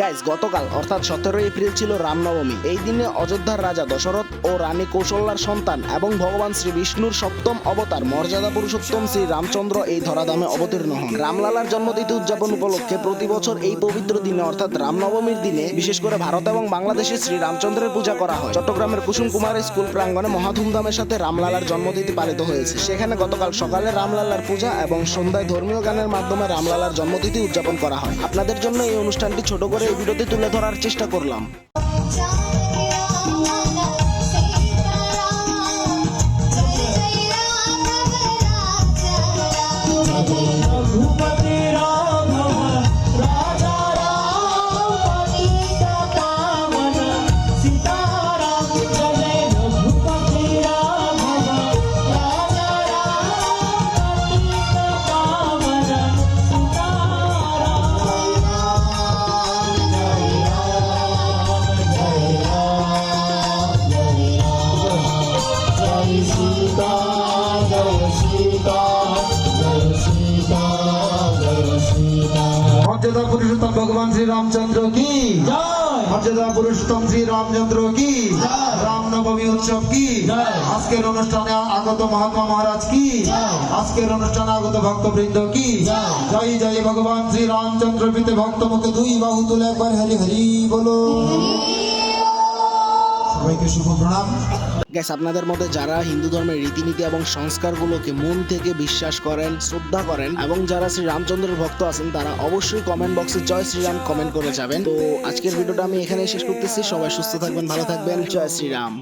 Guys গতকাল, অর্থাৎ সতেরো এপ্রিল ছিল রামনবমী। এই দিনে অযোধ্যার রাজা দশরথ ও রানী কৌশল্যার সন্তান এবং ভগবান শ্রী বিষ্ণুর সপ্তম অবতার মর্যাদা পুরুষোত্তম শ্রী রামচন্দ্র এই ধরাধামে অবতীর্ণ হন। রামলালার জন্মতিথি উদযাপন উপলক্ষে প্রতি বছর এই পবিত্র দিনে, অর্থাৎ রামনবমীর দিনে, বিশেষ করে ভারত এবং বাংলাদেশে শ্রী রামচন্দ্রের পূজা করা হয়। চট্টগ্রামের কুসুম কুমার স্কুল প্রাঙ্গণে মহাধুমধামের সাথে রামলালার জন্মতিথি পালিত হয়েছে। সেখানে গতকাল সকালে রামলালার পূজা এবং সন্ধ্যায় ধর্মীয় গানের মাধ্যমে রামলালার জন্মতিথি উদযাপন করা হয়। আপনাদের জন্য এই অনুষ্ঠানটি ছোট করে এই ভিডিওতে তুলে ধরার চেষ্টা করলাম। Rupa মর্যাদা পুরুষোত্তম ভগবান শ্রী রামচন্দ্র কি মর্যাদা পুরুষোত্তম শ্রী রামচন্দ্র কি। রামনবমী উৎসব কি। আজকের অনুষ্ঠানে আগত মহাত্মা মহারাজ কি। আজকের অনুষ্ঠানে আগত ভক্তবৃন্দ কি। জয় জয় ভগবান শ্রী রামচন্দ্র পিতে ভক্ত মুখে দুই বাহু তুলে একবার হরি হরি বলো সবাইকে শুভ প্রণাম গ্যাস আপনাদের মধ্যে যারা হিন্দু ধর্মের রীতিনীতি এবং সংস্কারগুলোকে মন থেকে বিশ্বাস করেন, শ্রদ্ধা করেন এবং যারা শ্রী রামচন্দ্রের ভক্ত আছেন, তারা অবশ্যই কমেন্ট বক্সে জয় শ্রীরাম কমেন্ট করে যাবেন। তো আজকের ভিডিওটা আমি এখানেই শেষ করতেছি। সবাই সুস্থ থাকবেন, ভালো থাকবেন। জয় শ্রীরাম